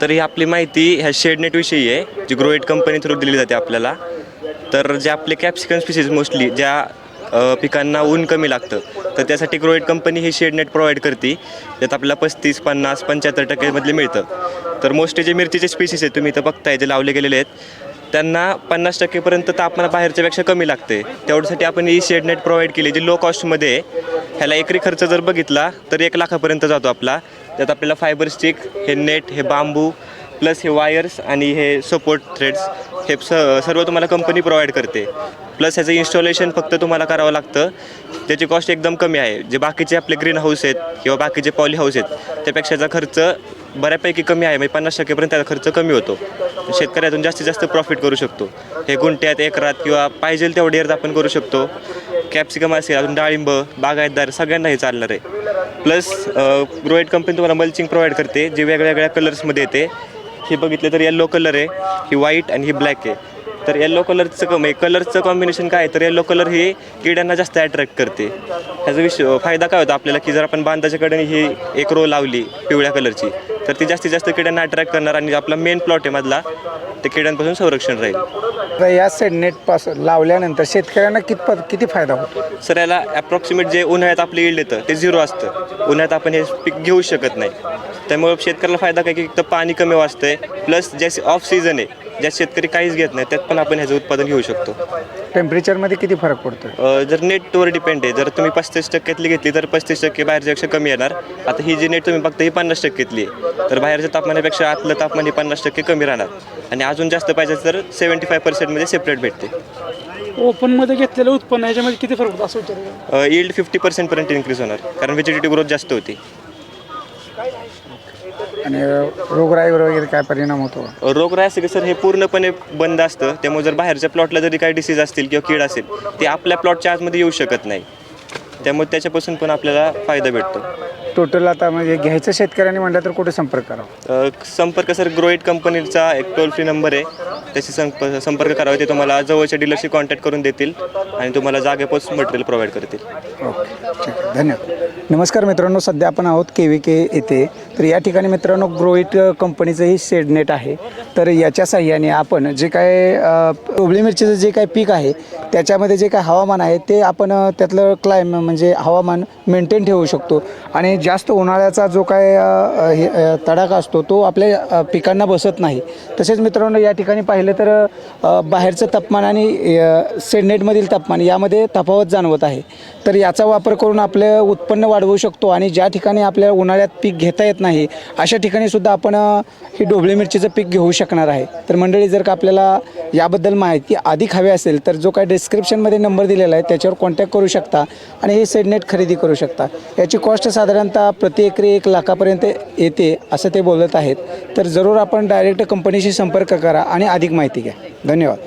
तर ही आपली माहिती ह्या शेडनेटविषयी आहे जी ग्रोएट कंपनी थ्रू दिली जाते आपल्याला. तर जे आपले कॅप्सिकन स्पीसीज मोस्टली ज्या पिकांना ऊन कमी लागतं तर त्यासाठी ग्रोएट कंपनी ही शेडनेट प्रोव्हाइड करते. त्यात आपल्याला पस्तीस पन्नास पंच्याहत्तर टक्क्यामधले मिळतं. तर मोस्टली जे मिरचीचे स्पीसीज आहेत तुम्ही इथं बघताय जे लावले गेलेले आहेत त्यांना पन्नास टक्केपर्यंत तापमान बाहेरच्यापेक्षा कमी लागते. तेवढ्यासाठी आपण ही शेडनेट प्रोव्हाइड केली जी लो कॉस्टमध्ये आहे. ह्याला एकरी खर्च जर बघितला तर एक लाखापर्यंत जातो आपला. त्यात आपल्याला फायबर स्टिक हे नेट हे बांबू प्लस हे वायर्स आणि हे सपोर्ट थ्रेड्स हे स सर्व तुम्हाला कंपनी प्रोव्हाइड करते. प्लस ह्याचं इन्स्टॉलेशन फक्त तुम्हाला करावं लागतं. त्याची कॉस्ट एकदम कमी आहे. जे बाकीचे आपले ग्रीन हाऊस आहेत किंवा बाकीचे पॉली हाऊस आहेत त्यापेक्षाचा खर्च बऱ्यापैकी कमी आहे. म्हणजे पन्नास टक्केपर्यंत त्याचा खर्च कमी होतो. शेतकऱ्यातून जास्तीत जास्त प्रॉफिट करू शकतो. हे गुंट्यात एकरात किंवा पाहिजे तेवढी अर्थ आपण करू शकतो. कॅप्सिकम असेल अजून डाळिंब बागायतदार सगळ्यांना हे चालणार आहे. प्लस ग्रोएट कंपनी तुम्हाला मल्चिंग प्रोव्हाइड करते जे वेगळ्या वेगळ्या कलर्समध्ये येते. हे बघितलं तर येल्लो कलर आहे ही व्हाईट आणि ही ब्लॅक आहे. तर येल्लो कलरचं कम आहे कलरचं कॉम्बिनेशन काय आहे? तर येल्लो कलर हे किड्यांना जास्त अट्रॅक्ट करते. ह्याचा विष फायदा काय होता आपल्याला की जर आपण बांधाच्या कडेने ही एक रो लावली पिवळ्या कलरची तर ती जास्तीत जास्त किड्यांना अट्रॅक्ट करणार आणि आपला मेन प्लॉट आहे मधला ते किड्यांपासून संरक्षण राहील. या सेडनेटपासून लावल्यानंतर शेतकऱ्यांना कितपत किती फायदा होतो? सर याला ॲप्रॉक्सिमेट जे उन्हाळ्यात आपलं yield येतं ते झिरो असतं. उन्हाळ्यात आपण हे पीक घेऊ शकत नाही. त्यामुळे शेतकऱ्याला फायदा काय की एक तर पाणी कमी वाचतंय प्लस जे ऑफ सीझन आहे ज्यात शेतकरी काहीच घेत नाही त्यात पण आपण ह्याचं उत्पादन घेऊ शकतो. टेम्परेचरमध्ये किती फरक पडतो अ, जर नेटवर डिपेंड आहे जर तुम्ही पस्तीस टक्क्यातली घेतली तर पस्तीस टक्के बाहेरच्यापेक्षा कमी येणार. आता ही जी नेट तुम्ही बघता ही पन्नास टक्क्यातली आहे. तर बाहेरच्या तापमानापेक्षा आतलं तापमान ही पन्नास टक्के कमी राहणार. आणि अजून जास्त पाहिजे तर सेवन्टी फाय पर्सेंटमध्ये सेपरेट भेटते. ओपनमध्ये घेतलेलं उत्पन्न याच्यामध्ये किती फरक होतो असं विचार यील्ड फिफ्टी पर्सेंटपर्यंत इन्क्रीज होणार कारण व्हेजिटेटिव्ह ग्रोथ जास्त होती. आणि रोगराईवर वगैरे काय परिणाम होतो? रोगराई असे की सर हे पूर्णपणे बंद असतं. त्यामुळे जर बाहेरच्या प्लॉटला जरी काही डिसीज असतील किंवा कीड असेल ते आपल्या प्लॉटच्या आतमध्ये येऊ शकत नाही. त्यामुळे त्याच्यापासून पण आपल्याला फायदा भेटतो. टोटल आता म्हणजे घ्यायचं शेतकऱ्यांनी म्हटलं तर कुठे संपर्क करावा? अ, संपर्क सर ग्रोएट कंपनीचा एक टोल फ्री नंबर आहे. त्याशी संप संपर्क करावा ते तुम्हाला जवळच्या डीलरशी कॉन्टॅक्ट करून देतील आणि तुम्हाला जागेपोच मटेरियल प्रोव्हाइड करतील. ओके ठीक आहे. धन्यवाद. नमस्कार मित्रांनो सध्या आपण आहोत के व्ही के येथे. तर या ठिकाणी मित्रांनो ग्रोईट कंपनीचं ही शेडनेट आहे. तर याच्या साह्याने आपण जे काय अ, ढोबळी मिरचीचं जे काय पीक आहे त्याच्यामध्ये जे काय हवामान आहे ते आपण अ, त्यातलं क्लायम म्हणजे हवामान मेंटेन ठेवू शकतो. आणि जास्त उन्हाळ्याचा जो काय हे, तडाखा असतो तो आपल्या पिकांना बसत नाही. तसेच मित्रांनो या ठिकाणी पाहिलं तर बाहेरचं तापमान आणि अ, तापमान यामध्ये तफावत जाणवत आहे. तर याचा वापर करून आपलं उत्पन्न वाढवू शकतो आणि ज्या ठिकाणी आपल्याला उन्हाळ्यात पीक घेता येत नाही अशा ठिकाणी सुद्धा आपण ही ढोबळी मिरचीचं पीक घेऊ शकणार आहे. तर मंडळी जर का आपल्याला याबद्दल माहिती अधिक हवी असेल तर जो काय डिस्क्रिप्शनमध्ये नंबर दिलेला आहे त्याच्यावर कॉन्टॅक्ट करू शकता आणि हे सेडनेट खरेदी करू शकता. याची कॉस्ट साधारणतः प्रति एकरी एक लाखापर्यंत येते असं ते बोलत आहेत. तर जरूर आपण डायरेक्ट कंपनीशी संपर्क करा आणि अधिक माहिती घ्या. धन्यवाद.